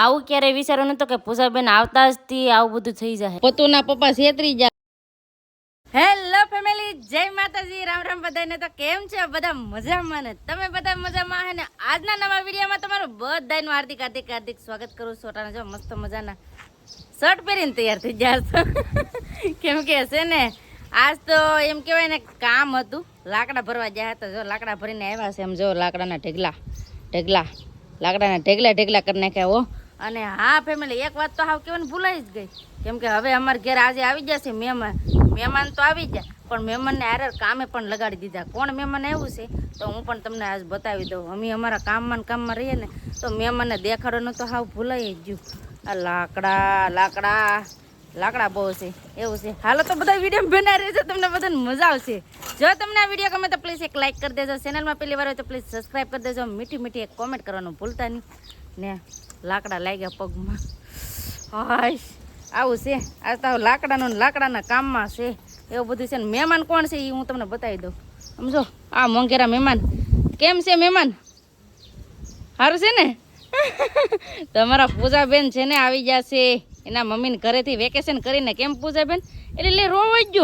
આવું ક્યારેય વિચાર્યું નતું કે પૂજાબેન આવતા જ થી આવું બધું થઈ જાય. પોતુના પપ્પા છેતરી જાય હેલો ફેમિલી જય માતાજી. રામ રામ બધાને તો કેમ છે? બધા મજામાં ને? તમે બધા મજામાં હે ને? આજના નવા વિડીયોમાં તમારું બધાનું હાર્દિક હાર્દિક હાર્દિક સ્વાગત કરું છું. સોટાના જો મસ્ત મજાના શર્ટ પહેરીને તૈયાર થઈ જાય છો. કેમ કે છે ને આજ તો એમ કહેવાય ને કામ હતું. લાકડા ભરવા ગયા હતા. જો લાકડા ભરીને આવ્યા છે. એમ જો લાકડાના ઢેગલા ઢેગલા લાકડાના ઢેગલા ઢેગલા કરી નાખ્યા હો. અને હા ફેમિલી એક વાત તો હાવ કહેવાની ભૂલાઈ જ ગઈ. કેમ કે હવે અમારા ઘેર આજે આવી જશે મહેમાન. મહેમાન તો આવી ગયા, પણ મહેમાનને આરે કામે પણ લગાડી દીધા. કોણ મહેમાન આવ્યું છે? તો હું પણ તમને આજ બતાવી દઉં. અમે અમારા કામમાં કામમાં રહીએ ને, તો મહેમાનને દેખાડવાનું તો હાવ ભૂલાઈ જ ગયું. આ લાકડા લાકડા લાકડા બહુ છે, એવું છે. હાલો, તો બધા વીડિયો બના રહેજો, તમને બધાને મજા આવશે. જો તમને આ વીડિયો ગમે તો પ્લીઝ એક લાઇક કરી દેજો. ચેનલમાં પહેલી વાર હોય તો પ્લીઝ સબસ્ક્રાઈબ કરી દેજો. મીઠી મીઠી એક કોમેન્ટ કરવાનું ભૂલતા નહીં. ને લાકડા લાગ્યા પગમાં. હાય આવું છે. આ તો લાકડાનું લાકડાના કામમાં છે. એવું બધું છે ને. મહેમાન કોણ છે એ હું તમને બતાવી દઉં. સમજો? આ મોંઘેરા મહેમાન. કેમ છે મહેમાન? સારું છે ને? તમારા પૂજાબેન છે ને આવી ગયા છે. એના મમ્મીને ઘરેથી વેકેશન કરીને કેમ પૂજાબેન? એટલે લે રોવા જ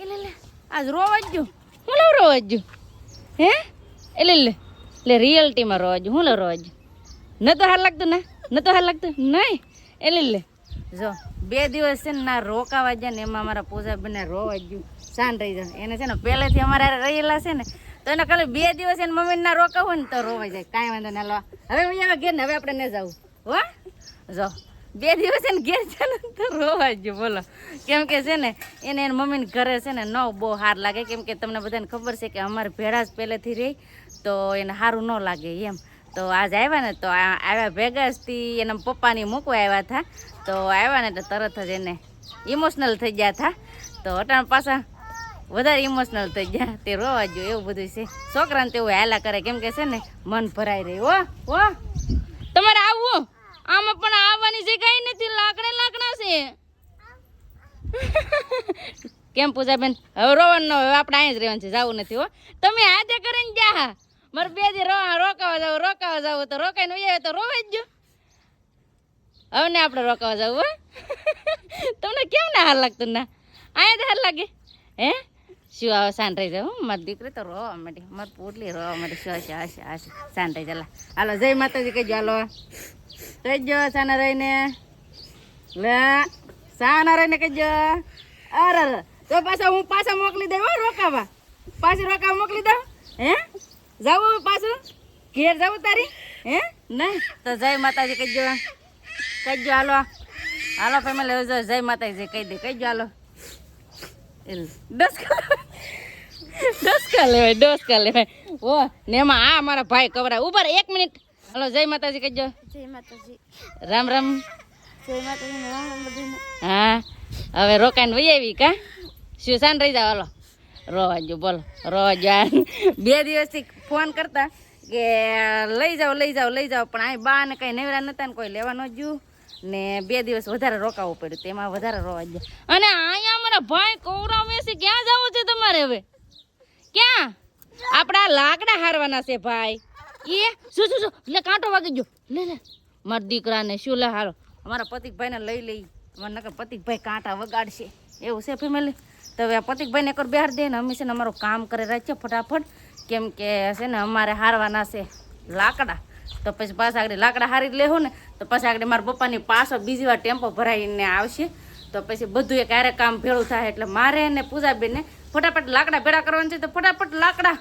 એટલે લે. આજ રોવા જ હું લઉં રોવા જ હે? એટલે લે. લે રિયલ્ટીમાં રોવા જ હું લઉં રોવા જ. ન તો હાલ લાગતું ને? ન તો હાલ લાગતું? નહીં? એટલે લે જો, બે દિવસ છે ને ના રોકાવા જાય ને એમાં અમારા પૂજાબેનને રોવા ગયું. શાંત રહી જાય એને છે ને પહેલેથી અમારે રહેલા છે ને, તો એને ખાલી બે દિવસ એને મમ્મીને ના રોકાવું ને તો રોવાઈ જાય. કાંઈ વાંધો ના લો હવે અહીંયા ઘેર ને હવે આપણે ન જવું હો? જો, બે દિવસ એને ઘેર છે ને તો રોવા જ બોલો. કેમ કે છે ને, એને એની મમ્મીને ઘરે છે ને ન બહુ સાર લાગે. કેમ કે તમને બધાને ખબર છે કે અમારે ભેળા જ પહેલેથી રહી, તો એને સારું ન લાગે એમ. તો આજ આવ્યા ને તો આવ્યા ભેગા જથી એના પપ્પાની મૂકવા આવ્યા હતા તો આવ્યા ને એટલે તરત જ એને ઇમોશનલ થઈ ગયા હતા તો અટાણ પાછા વધારે ઇમોશનલ થઈ ગયા. તે રોવા જો એવું બધું છે. છોકરાને તેવું હાલા કરે, કેમ કે છે ને, મન ભરાઈ રહ્યું હો હો. તમારે આવવું? આમાં પણ આવવાની જગ્યા નથી, લાકડે લાકડા છે. કેમ પૂજાબેન? હવે રોવાનું હવે આપણે અહીં જ રહેવાનું છે, જવું નથી, હો. તમે હાથે કરીને જા મારે બે દી રોકાવા જાવ, રોકાવા જવું તો રોકાઈને ઉયા તો રોવા જ જો હવે આપણે રોકાવા જવું, હો. તમને કેમ ના હાર લાગતું ના? અહીંયા તો હાર લાગે. હે? શું આવે શાંત રહી જાવ મારી દીકરી તો રોવા માંડી. મારી પોટલી રોવા માંડી. શું હશે હશે હશે. રહી ચાલા હાલો, જય માતાજી કહેજો, હાલો. કહેજો સાના રહીને લે સાના રહીને કહેજો અરે. તો પાછા હું પાછા મોકલી દઉં, હો, રોકાવા. પાછી રોકાવા મોકલી દઉં, હે? જાવું પાછું? ઘેર જાવું તારી હે? નહીં તો જય માતાજી કહેજો કહેજો હાલો. હાલો ફેમિલી જો જય માતાજી કહી દે. કહેજો હાલો. એલ દસ કા દસ કા લેવાય દસ કા લેવાય. ઓ ને એમાં આ મારા ભાઈ કવરા ઉપર એક મિનિટ. હાલો જય માતાજી જય માતાજી. રામ રામ. જય માતાજી રામ રામ હા હવે રોકાઈને વહી આવી કા? શું રહી જાવ હાલો. રોવાજો, બોલો. આ બે દિવસથી ફોન કરતા કે, લઈ જાઓ લઈ જાઓ લઈ જાઓ, પણ અહીં બા ને કંઈ નેવરા નતા ને કોઈ લેવા ન જ્યું. ને બે દિવસ વધારે રોકાવું પડ્યું, તેમાં વધારે રોવા અને અહીંયા અમારા ભાઈ કૌરાવે છે ક્યાં જવું છે તમારે હવે? ક્યાં? આપણા લાકડા હારવાના છે ભાઈ. એ શું શું શું? લે, કાંટો વાગી ગયો. લે લે. મારા દીકરાને શું લે હારો અમારા પતિકભાઈને લઈ લઈ. અમારા નકર પતિકભાઈ કાંટા વગાડશે. એવું છે ફેમિલી તો હવે પતિકભાઈને એકવાર બહાર દે ને અમે છે ને અમારું કામ કરે રાખીએ ફટાફટ. કેમ કે છે ને અમારે હારવાના છે લાકડા. તો પછી પાછા આગળ લાકડા હારી લેહો ને તો પછી આગળ મારા પપ્પાની પાછો બીજી વાર ટેમ્પો ભરાઈને આવશે. તો પછી બધું એક ક્યારે કામ ભેળું થાય એટલે મારે ને પૂજાબેનને ફટાફટ લાકડા ભેળા કરવાના છે તો ફટાફટ લાકડા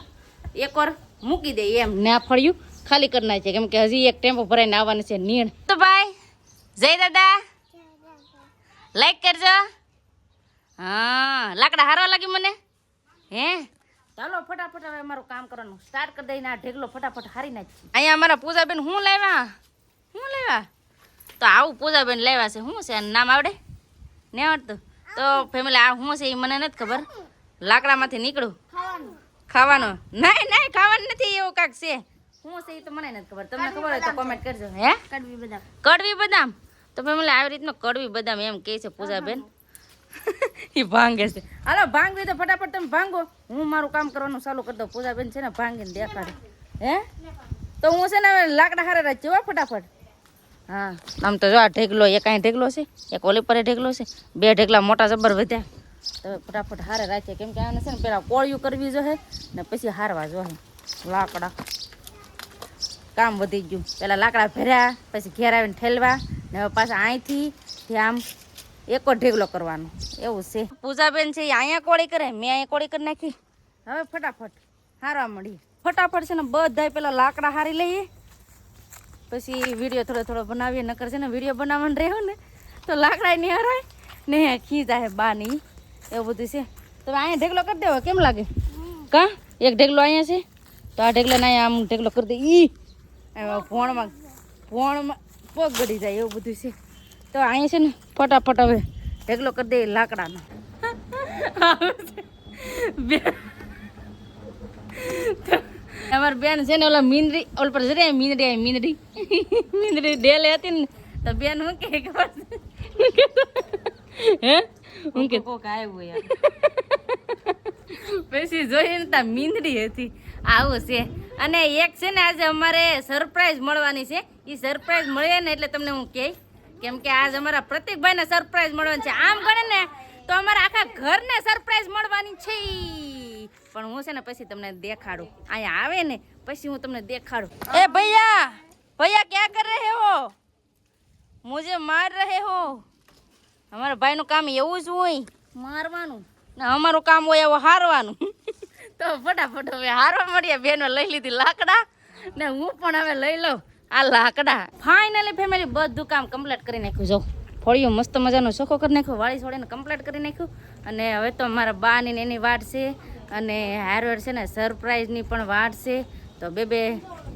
એકવાર મૂકી દે એમ. ના ફળ્યું ખાલી કરી નાખીએ કેમ કે હજી એક ટેમ્પો ભરાઈને આવવાનું છે નીણ. તો ભાઈ જય દાદા. લાઈક કરજો. હા લાકડા હારવા લાગી મને? હે? ચાલો ફટાફટ હવે અમારું કામ કરવાનું. સ્ટાર્ટ કરી દઈને આ ઢેગલો ફટાફટ હારી નાખી અહીંયા અમારા પૂજાબેન શું લાવ્યા? શું લાવ્યા? તો આવું પૂજાબેન લાવ્યા છે. શું છે? આનું નામ આવડે? ને આવડતું? તો ફેમિલી આ શું છે એ મને નથી ખબર. લાકડામાંથી નીકળું. ખાવાનું. ખાવાનું? નહીં નહીં ખાવાનું નથી એવું કાંક છે. શું છે એ તો મને નથી ખબર. તમને ખબર હોય તો કોમેન્ટ કરજો. હે? કડવી બદામ. કડવી બદામ? તો ફેમિલી આવી રીતનો કડવી બદામ એમ કહે છે પૂજાબેન. એ ભાંગે છે. હાલો, ભાંગવી તો ફટાફટ તમે ભાંગો. હું મારું કામ કરવાનું ચાલુ કરી દઉં. પૂજાબેન છે ને ભાંગીને દેખાડે. હે? તો હું છે ને લાકડા હારે હો ફટાફટ. હા, આમ તો જો આ ઢેગલો, એક અહીં ઢેગલો છે, એક ઓલી પર ઢેગલો છે. બે ઢેગલા મોટા જબર વધ્યા. તો ફટાફટ હારે રાખીએ. કેમ કે આને છે ને પેલા કોળિયું કરવી જોઈએ ને પછી હારવા જોઈએ. લાકડા. કામ વધી ગયું. પેલા લાકડા ભર્યા, પછી ઘેર આવીને ઠેલવા. ને હવે પાછા અહીંથી આમ એકો ઢેગલો કરવાનો. એવું છે. પૂજાબેન છે અહીંયા કોળી કરે? મેં અહીંયા કોળી કરી નાખી. હવે ફટાફટ હારવા મળી ફટાફટ છે ને બધાય પેલા લાકડા હારી લઈએ. પછી વીડિયો થોડો થોડો બનાવીએ નકર છે ને વીડિયો બનાવવાનું રહ્યો ને તો લાકડા નહીં હરાય ને ખીજા હે બાની. એવું બધું છે. તો અહીંયા ઢેગલો કરી દેવો કેમ લાગે? કા? એક ઢેગલો અહીંયા છે? તો આ ઢેગલો અહીંયા આમ ઢેગલો કરી દે. ઈ! ફોણમાં ભોણમાં ભોણમાં પગ ગળી જાય એવું બધું છે. તો અહીંયા છે ને ફટાફટ હવે ઢેગલો કરી દે લાકડાનો. અમાર બેન છે ને ઓલા મીંદડી ઓલ પર જરે મીંદડી આવી મીંદડી મીંદડી ડેલે હતી ને તો બેન હું કે ખબર હે હું? કે કોક આવ્યું યાર પછી જોઈને તા મીંદડી હતી. આવું છે. અને એક છે ને આજે અમારે સરપ્રાઈઝ મળવાની છે. એ સરપ્રાઈઝ મળે ને એટલે તમને હું કહે કેમ કે આજ અમારા પ્રતિકભાઈને સરપ્રાઈઝ મળવાની છે. આમ ગણે ને તો અમારા આખા ઘરને સરપ્રાઈઝ મળવાની છે પણ હું છે ને પછી તમને દેખાડું. અહીંયા આવે ને પછી હું તમને દેખાડું. એ ભૈયા ભૈયા ક્યાં કર રહે હો? મુજે માર રહે હો? અમારા ભાઈનું કામ એવું જ હોય. મારવાનું. ને અમારું કામ હોય એવું હારવાનું. તો ફટાફટ હવે હારવા મળીએ. બેનો લઈ લીધી લાકડા. ને હું પણ હવે લઈ લઉં. આ લાકડા. ફાઇનલી ફેમિલી બધું કામ કમ્પ્લીટ કરી નાખ્યું. જો, ફળિયું મસ્ત મજાનો ચોખ્ખો કરી નાખ્યો, વાળી છોડીને કમ્પ્લીટ કરી નાખ્યું. અને હવે તો મારા બાની એની વાટ છે, અને હારવેર છે ને સરપ્રાઈઝની પણ વાટ છે. તો બે બે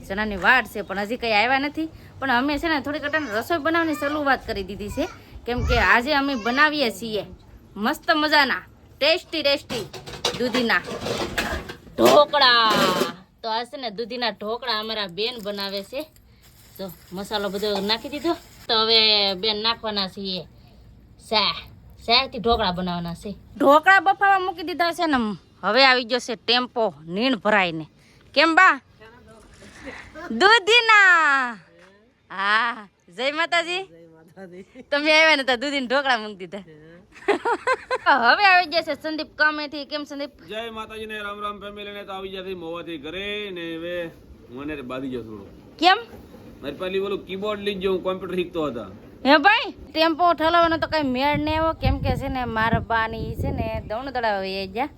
જણાની વાટ છે, પણ હજી કંઈ આવ્યા નથી. પણ અમે છે ને થોડીક અટાણે રસોઈ બનાવવાની શરૂઆત કરી દીધી છે. કેમ કે આજે અમે બનાવીએ છીએ મસ્ત મજાના, ટેસ્ટી ટેસ્ટી દૂધીના ઢોકળા. તો આ છે ને દૂધીના ઢોકળા અમારા બેન બનાવે છે. તો મસાલો બધો નાખી દીધો. તો હવે બેન નાખવાના છીએ શાહ શાહથી ઢોકળા બનાવવાના છે. ઢોકળા બફાવા મૂકી દીધા છે ને હવે આવી ગયો છે ટેમ્પો નીણ ભરાઈને. કેમ બા? દૂધીના. હા જય માતાજી. તમે આવ્યા ને તો દૂધીના ઢોકળા મૂકી દીધા. હવે આવી ગયા છે સંદીપ કામેથી. કેમ સંદીપ? જય માતાજી ને રામ રામ ફેમિલી ને તો આવી જતી મોવાથી ઘરે ને હવે મને બાંધી ગયો થોડું કેમ? મારી પાસે ઓલું કીબોર્ડ લઈ ગયો કોમ્પ્યુટર શીખતો હતા. હે ભાઈ ટેમ્પો ઠલાવવાનો તો કઈ મેળ ને એવો. કેમ કે છે ને, મારા બાની છે ને દવણ દડાવે એ ગયા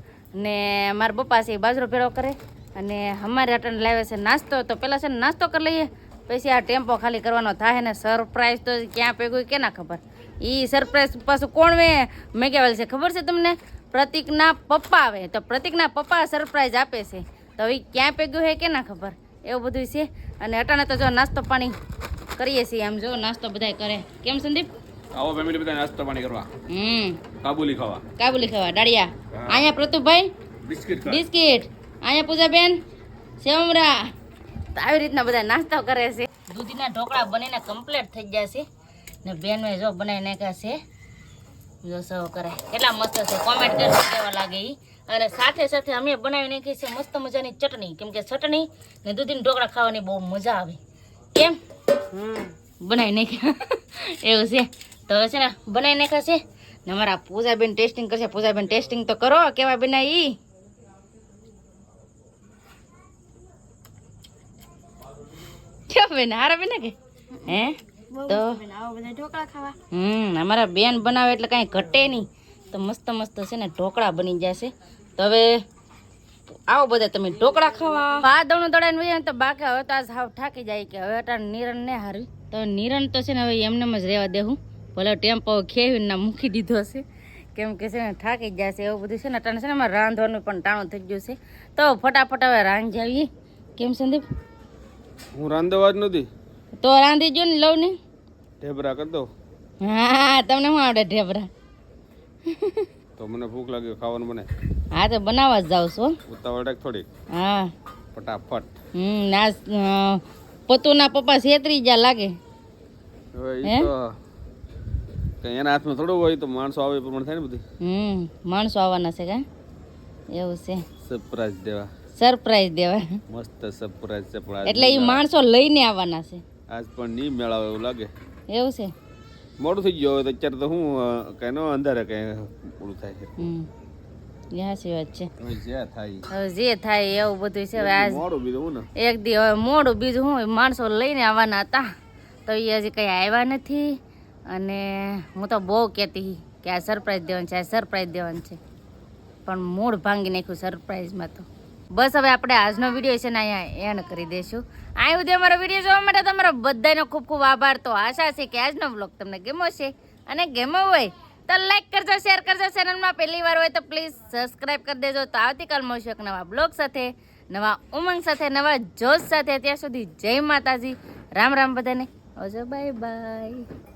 ને મારા પપ્પા છે બાજરો ભેળો કરે. અને અમારે અટન લાવે છે નાસ્તો. તો પેલા છે ને નાસ્તો કરી લઈએ, પછી આ ટેમ્પો ખાલી કરવાનો થાય ને. સરપ્રાઈઝ તો ક્યાં પેગું કે ના ખબર? એ સરપ્રાઈઝ પાછું કોણ મેં કહેવાલ છે, ખબર છે તમને? પ્રતિકના પપ્પા આવે તો પ્રતિકના પપ્પા સરપ્રાઈઝ આપે છે. તો એ ક્યાં ભેગું હે, કેના ખબર? એવું બધું છે. અને અટાણે તો જો નાસ્તો પાણી કરીએ છીએ આમ જો નાસ્તો બધાય કરે. કેમ સંદીપ? આવો ફેમિલી બધા નાસ્તો પાણી કરવા. હમ. કાબુલી ખાવા. કાબુલી ખાવા દાડિયા અહીંયા પ્રતુભાઈ બિસ્કિટ બિસ્કિટ. અહીંયા પૂજાબેન? સેમરા તો આવી રીતના બધા નાસ્તો કરે છે. દૂધીના ઢોકળા બનીને કમ્પ્લીટ થઈ ગયા છે. ને બેનને જો બનાવી નાખ્યા છે. જો સર્વ કરે. કેટલા મસ્ત છે. કોમેન્ટ કરજો કેવા લાગે એ અને સાથે સાથે અમે બનાવી નાખી છે મસ્ત મજાની ચટણી. કેમ કે ચટણી ને દૂધીના ઢોકળા ખાવાની બહુ મજા આવે. કેમ? બનાવી નાખ્યા. એવું છે. તો હવે છે ને બનાવી નાખ્યા છે. ને અમારા પૂજાબેન ટેસ્ટિંગ કરશે. પૂજાબેન ટેસ્ટિંગ તો કરો. કેવા બનાવી કેવા બેન હારા બેન કે? હે? તો? ઢોકળા ખાવા. હમ અમારા બેન બનાવે એટલે કાંઈ ઘટે નહીં. તો મસ્ત મસ્ત છે ને ઢોકળા બની જશે. તો હવે આવો બધા તમે ઢોકળા ખાવા. આ દવણું દડાને વહી તો બાકી હવે તો આ સાવ થાકી જાય કે હવે અટાણે નિરણ ને હારવી. તો નિરણ તો છે ને હવે એમને જ રહેવા દેવું ભલે ટેમ્પો ખેવીને ના મૂકી દીધો છે કેમ કે છે ને થાકી જશે એવું બધું છે ને. અટાણે છે ને અમારે રાંધવાનું પણ ટાણું થઈ ગયું છે. તો ફટાફટ હવે રાંધી આવીએ કેમ સંદીપ? હું રાંધવા જ નથી. તો રાંધી જો ને લઉં ને. ઢેબરા કરી દો હા તમને શું આવડે ઢેબરા? તો મને ભૂખ લાગી ખાવાનું મને હા તો બનાવવા જ જાઉં છું ઉતાવળ થોડીક. હા. ફટાફટ. હમ ના પતુના પપ્પા છેતરી ગયા લાગે. હે? એના હાથમાં થોડું હોય તો માણસો આવે પ્રમાણે થાય ને બધી. હમ માણસો આવવાના છે કા? એવું છે. સરપ્રાઈઝ દેવા. સરપ્રાઈઝ દેવા. મસ્ત સરપ્રાઈઝ છે એટલે એ માણસો લઈને આવવાના છે. આજ પણ નહીં મેળાવે એવું લાગે. એવું છે? મોડું થઈ ગયું હવે અત્યારે તો હું કઈ નો અંધારે કઈ પૂરું થાય છે. હાચી વાત છે. જે થાય. જે થાય એવું બધું છે હવે આજ મોડું બીજું હું ને? એક દી હવે મોડું બીજું હું માણસો લઈને આવવાના હતા. તો એ હજી કંઈ આવ્યા નથી. અને હું તો બહુ કહેતી કે આ સરપ્રાઈઝ દેવાનું છે આ સરપ્રાઈઝ દેવાનું છે. પણ મૂળ ભાંગી નાખ્યું સરપ્રાઈઝમાં તો. બસ હવે આપણે આજનો વીડિયો છે ને અહીંયા એન્ડ કરી દઈશું. અહીં સુધી અમારો વીડિયો જોવા માટે તમારો બધાનો ખૂબ ખૂબ આભાર. તો આશા છે કે આજનો બ્લોગ તમને ગેમો છે અને ગેમો હોય તો લાઈક કરજો શેર કરજો ચેનલમાં પહેલી વાર હોય તો પ્લીઝ સબસ્ક્રાઇબ કરી દેજો. તો આવતીકાલ મળશું એક નવા બ્લોગ સાથે, નવા ઉમંગ સાથે, નવા જોશ સાથે. ત્યાં સુધી જય માતાજી. રામ રામ બધાને. હજો બાય બાય